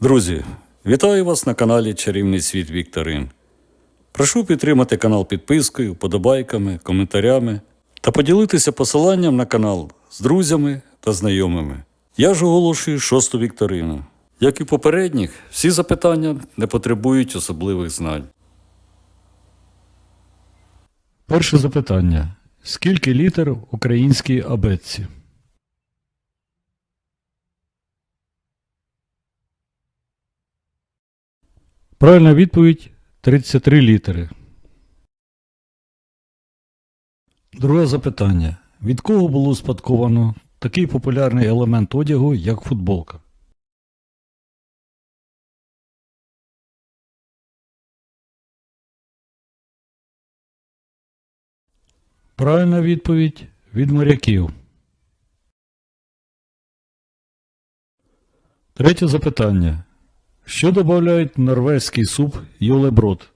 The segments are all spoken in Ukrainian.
Друзі, вітаю вас на каналі Чарівний світ Вікторин. Прошу підтримати канал підпискою, подобайками, коментарями та поділитися посиланням на канал з друзями та знайомими. Я ж оголошую шосту вікторину. Як і попередніх, всі запитання не потребують особливих знань. Перше запитання. Скільки літер в українській абетці? Правильна відповідь 33 літери. Друге запитання. Від кого було успадковано такий популярний елемент одягу, як футболка? Правильна відповідь від моряків. Третє запитання. Що додають норвезький суп юлеброд?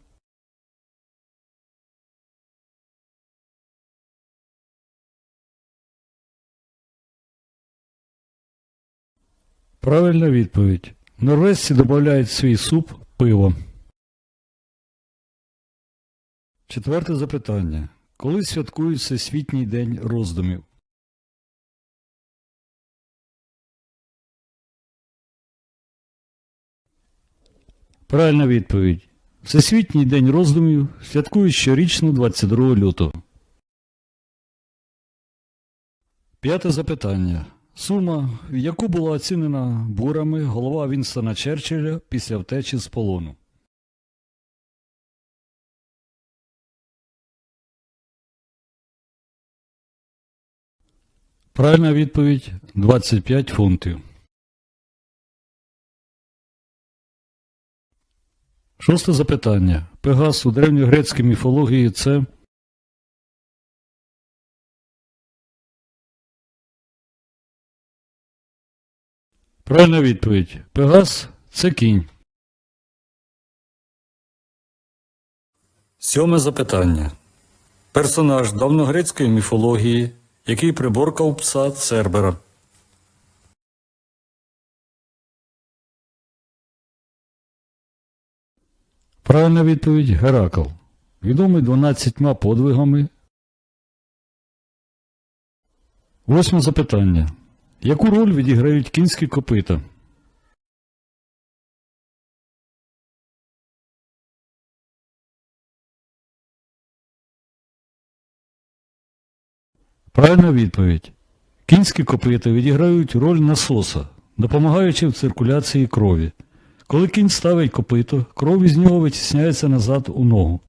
Правильна відповідь. Норвезці додають свій суп пиво. Четверте запитання. Коли святкують Всесвітній день роздумів? Правильна відповідь. Всесвітній день роздумів святкують щорічно 22 лютого. П'яте запитання. Сума, яку була оцінена бурами голова Вінстона Черчилля після втечі з полону. Правильна відповідь 25 фунтів. Шосте запитання. Пегас у древньогрецькій міфології це Правильна відповідь. Пегас це кінь. Сьоме запитання. Персонаж давньогрецької міфології, який приборкав пса Цербера. Правильна відповідь Геракл. Відомий 12 подвигами. Восьме запитання. Яку роль відіграють кінські копита? Правильна відповідь. Кінські копита відіграють роль насоса, допомагаючи в циркуляції крові. Коли кінь ставить копито, кров із нього витісняється назад у ногу.